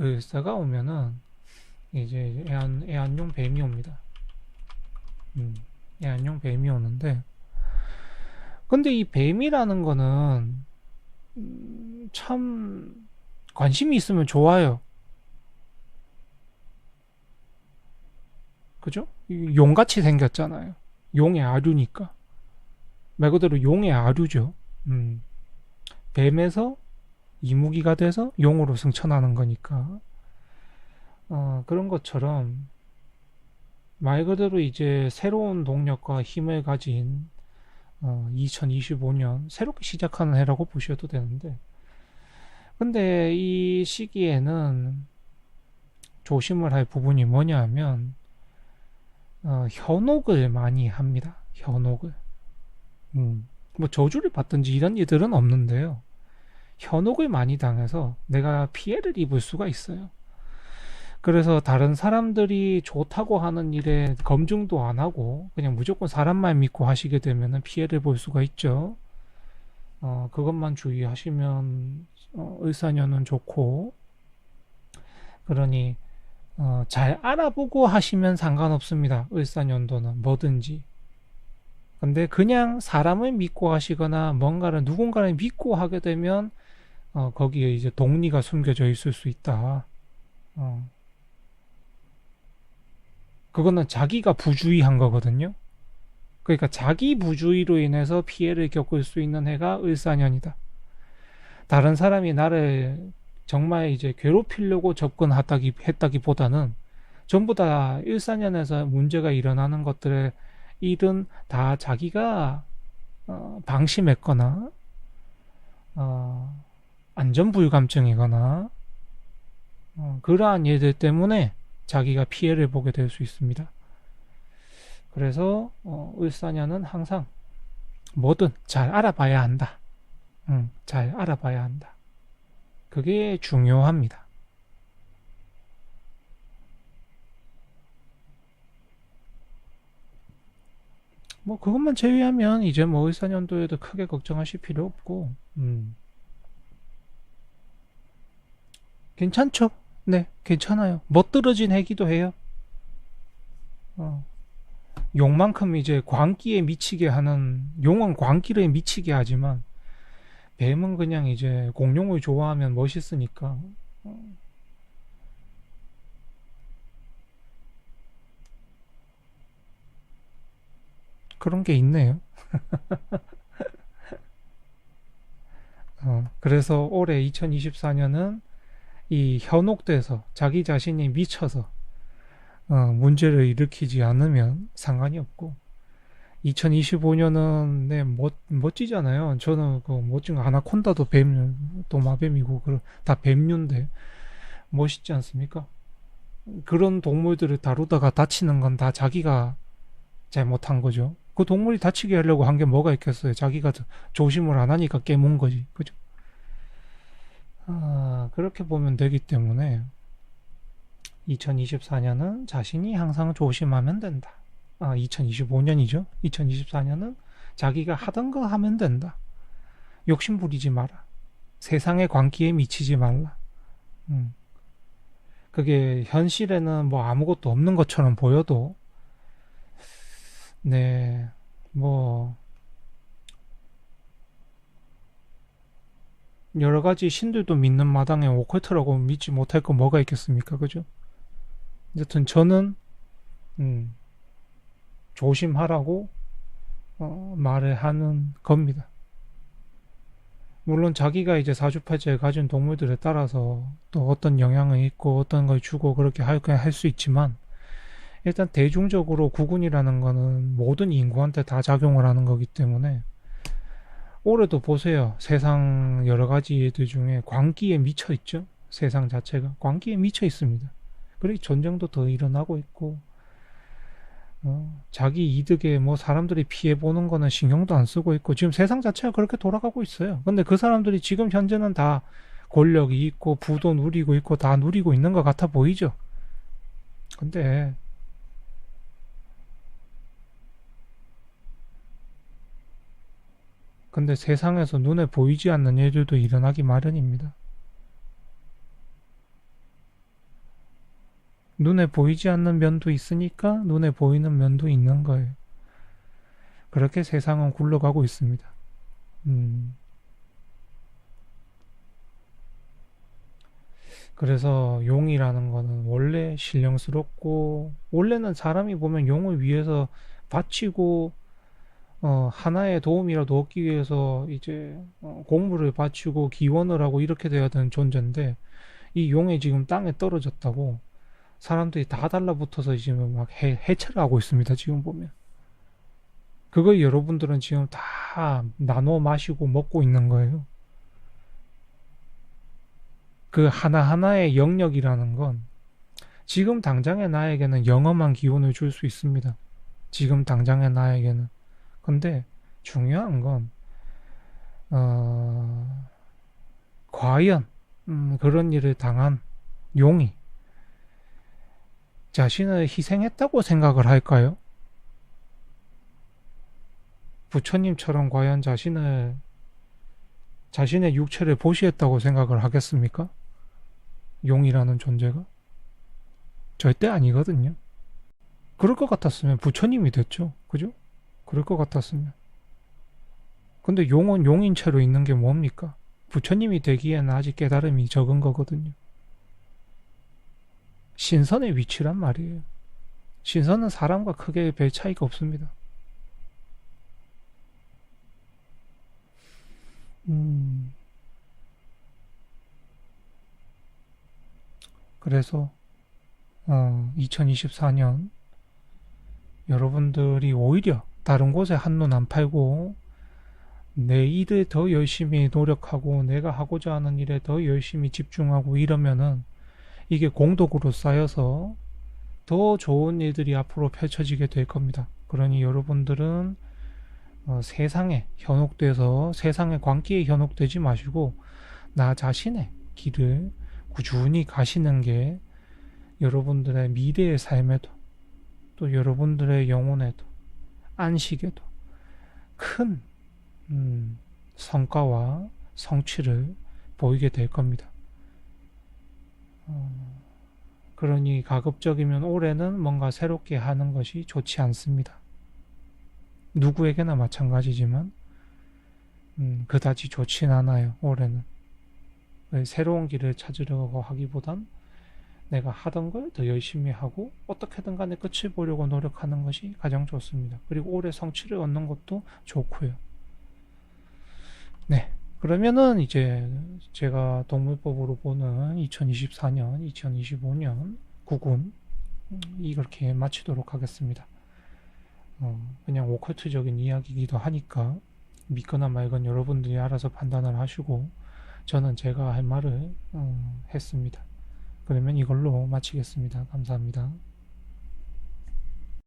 을사가 오면은 이제 애완, 애완용 뱀이 옵니다. 음, 애완용 뱀이 오는데 근데 이 뱀이라는 거는 음, 참 관심이 있으면 좋아요. 그죠? 용같이 생겼잖아요. 용의 아류니까. 말 그대로 용의 아류죠. 음. 뱀에서 이무기가 돼서 용으로 승천하는 거니까. 어, 그런 것처럼 말 그대로 이제 새로운 동력과 힘을 가진 어, 2025년 새롭게 시작하는 해라고 보셔도 되는데 근데 이 시기에는 조심을 할 부분이 뭐냐 하면 어, 현혹을 많이 합니다. 현혹을. 음, 뭐 저주를 받든지 이런 일들은 없는데요. 현혹을 많이 당해서 내가 피해를 입을 수가 있어요. 그래서 다른 사람들이 좋다고 하는 일에 검증도 안 하고 그냥 무조건 사람만 믿고 하시게 되면 피해를 볼 수가 있죠. 어, 그것만 주의하시면 어, 을사년은 좋고 그러니 어, 잘 알아보고 하시면 상관없습니다. 을사년도는 뭐든지. 근데 그냥 사람을 믿고 하시거나 뭔가를 누군가를 믿고 하게 되면 어, 거기에 이제 동리가 숨겨져 있을 수 있다. 어. 그거는 자기가 부주의한 거거든요. 그러니까 자기 부주의로 인해서 피해를 겪을 수 있는 해가 을사년이다. 다른 사람이 나를 정말 이제 괴롭히려고 접근했다기 했다기보다는 전부 다 일사년에서 문제가 일어나는 것들의 일은 다 자기가 어, 방심했거나 어, 안전불감증이거나 어, 그러한 예들 때문에 자기가 피해를 보게 될 수 있습니다. 그래서 어, 을사년은 항상 뭐든 잘 알아봐야 한다. 응, 잘 알아봐야 한다. 그게 중요합니다. 뭐 그것만 제외하면 이제 뭐 의사년도에도 크게 걱정하실 필요 없고 음. 괜찮죠? 네, 괜찮아요. 멋들어진 해기도 해요. 어. 용만큼 이제 광기에 미치게 하는 용은 광기에 미치게 하지만 뱀은 그냥 이제 공룡을 좋아하면 멋있으니까 어. 그런 게 있네요. 어, 그래서 올해 2024년은 이 현혹돼서 자기 자신이 미쳐서 어, 문제를 일으키지 않으면 상관이 없고 2025년은 네 멋, 멋지잖아요. 저는 그 멋진 아나콘다도 뱀, 도마뱀이고 다 뱀류인데 멋있지 않습니까? 그런 동물들을 다루다가 다치는 건 다 자기가 잘못한 거죠. 그 동물이 다치게 하려고 한 게 뭐가 있겠어요. 자기가 조심을 안 하니까 깨문 거지. 그죠? 아, 그렇게 보면 되기 때문에 2024년은 자신이 항상 조심하면 된다. 아, 2025년이죠. 2024년은 자기가 하던 거 하면 된다. 욕심 부리지 마라. 세상의 광기에 미치지 말라. 음. 그게 현실에는 뭐 아무것도 없는 것처럼 보여도, 네, 뭐, 여러 가지 신들도 믿는 마당에 오컬트라고 믿지 못할 거 뭐가 있겠습니까? 그죠? 어쨌든 저는, 음, 조심하라고 어, 말을 하는 겁니다. 물론 자기가 이제 사주팔자에 가진 동물들에 따라서 또 어떤 영향을 있고 어떤 걸 주고 그렇게 할수 있지만 일단 대중적으로 구군이라는 거는 모든 인구한테 다 작용을 하는 거기 때문에 올해도 보세요. 세상 여러 가지 애들 중에 광기에 미쳐 있죠. 세상 자체가 광기에 미쳐 있습니다. 그리고 전쟁도 더 일어나고 있고 어, 자기 이득에 뭐 사람들이 피해 보는 거는 신경도 안 쓰고 있고 지금 세상 자체가 그렇게 돌아가고 있어요. 근데 그 사람들이 지금 현재는 다 권력이 있고 부도 누리고 있고 다 누리고 있는 것 같아 보이죠. 근데 근데 세상에서 눈에 보이지 않는 일들도 일어나기 마련입니다. 눈에 보이지 않는 면도 있으니까 눈에 보이는 면도 있는 거예요. 그렇게 세상은 굴러가고 있습니다. 음. 그래서 용이라는 거는 원래 신령스럽고 원래는 사람이 보면 용을 위해서 바치고 어, 하나의 도움이라도 얻기 위해서 이제 어, 공부를 바치고 기원을 하고 이렇게 돼야 되는 존재인데 이 용이 지금 땅에 떨어졌다고 사람들이 다 달라붙어서 지금 막 해, 해체를 하고 있습니다. 지금 보면 그거 여러분들은 지금 다 나눠 마시고 먹고 있는 거예요. 그 하나하나의 영역이라는 건 지금 당장의 나에게는 영험한 기운을 줄 수 있습니다. 지금 당장의 나에게는. 근데 중요한 건, 어, 과연, 음, 그런 일을 당한 용이 자신을 희생했다고 생각을 할까요? 부처님처럼 과연 자신을 자신의 육체를 보시했다고 생각을 하겠습니까? 용이라는 존재가? 절대 아니거든요. 그럴 것 같았으면 부처님이 됐죠. 그죠? 그럴 것 같았으면. 근데 용은 용인 채로 있는 게 뭡니까? 부처님이 되기에는 아직 깨달음이 적은 거거든요. 신선의 위치란 말이에요. 신선은 사람과 크게 별 차이가 없습니다. 음. 그래서 어, 2024년 여러분들이 오히려 다른 곳에 한눈 안 팔고 내 일에 더 열심히 노력하고 내가 하고자 하는 일에 더 열심히 집중하고 이러면은 이게 공덕으로 쌓여서 더 좋은 일들이 앞으로 펼쳐지게 될 겁니다. 그러니 여러분들은 어, 세상에 현혹돼서 세상의 광기에 현혹되지 마시고 나 자신의 길을 꾸준히 가시는 게 여러분들의 미래의 삶에도 또 여러분들의 영혼에도 안식에도 큰 음, 성과와 성취를 보이게 될 겁니다. 어, 그러니 가급적이면 올해는 뭔가 새롭게 하는 것이 좋지 않습니다. 누구에게나 마찬가지지만 음, 그다지 좋진 않아요. 올해는 새로운 길을 찾으려고 하기보단 내가 하던 걸 더 열심히 하고 어떻게든 간에 끝을 보려고 노력하는 것이 가장 좋습니다. 그리고 올해 성취를 얻는 것도 좋고요. 네. 그러면은 이제 제가 동물법으로 보는 2024년, 2025년 구군 이렇게 마치도록 하겠습니다. 어, 그냥 오컬트적인 이야기이기도 하니까 믿거나 말건 여러분들이 알아서 판단을 하시고 저는 제가 할 말을 어, 했습니다. 그러면 이걸로 마치겠습니다. 감사합니다.